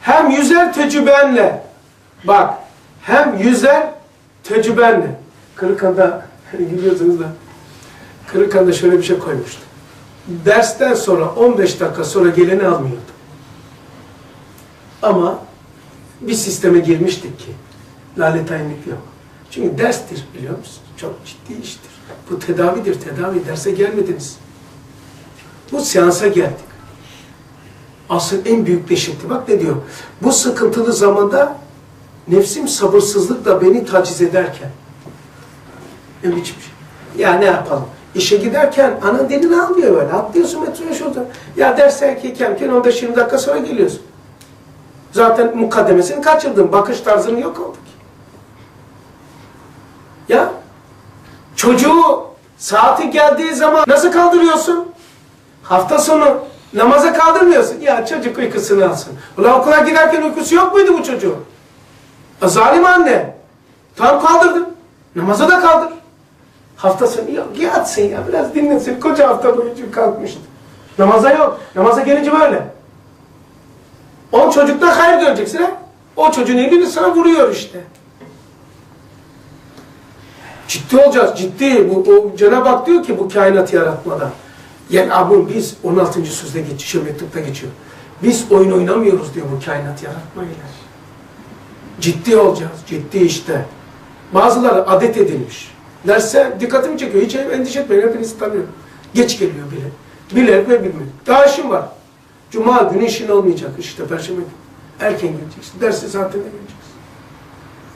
hem yüzer tecrübenle bak hem yüzer tecrübenle Kırıkhan'da gülüyorsunuz da Kırıkhan'da şöyle bir şey koymuştu. Dersten sonra 15 dakika sonra geleni almıyordu. Ama bir sisteme girmiştik ki laletayinlik yok. Çünkü derstir biliyor musun? Çok ciddi iştir. Bu tedavidir, tedavi. Derse gelmediniz. Bu seansa geldik. Asıl en büyük deşifti. Bak ne diyor. Bu sıkıntılı zamanda nefsim sabırsızlıkla beni taciz ederken ne biçim şey. Ya ne yapalım? İşe giderken ana dilini almıyor böyle. Atlıyorsun metroya şurada. Ya ders erkekken 15-20 dakika sonra geliyorsun. Zaten mukaddemesini kaçırdın. Bakış tarzın yok oldu ki. Ya çocuğu saati geldiği zaman nasıl kaldırıyorsun? Hafta sonu namaza kaldırmıyorsun. Ya çocuk uykusunu alsın. Ulan okula giderken uykusu yok muydu bu çocuğun? A, zalim anne. Tam kaldırdın. Namaza da kaldır. Hafta sonu yok yatsın ya biraz dinlensin. Koca hafta boyunca kalkmıştı. Namaza yok. Namaza gelince böyle. On çocuktan hayır göreceksin ha. O çocuğun elini sana vuruyor işte. Ciddi olacağız, ciddi. Bu, o Cenab-ı Hak diyor ki bu kainatı yaratmada. Yani abim biz 16. sözde geçiyor, mektupta geçiyor. Biz oyun oynamıyoruz diyor bu kainat yaratmayla. Ciddi olacağız, ciddi işte. Bazıları adet edilmiş. Derse dikkatimi çekiyor. Hiç endişe etmeyin, hepinizi tanıyorum. Geç geliyor bile. Bilerek ve bilmiyor. Daha işim var. Cuma günü işin olmayacak işte, perşembe günü. Erken geleceksin. Dersi saatinde geleceksin.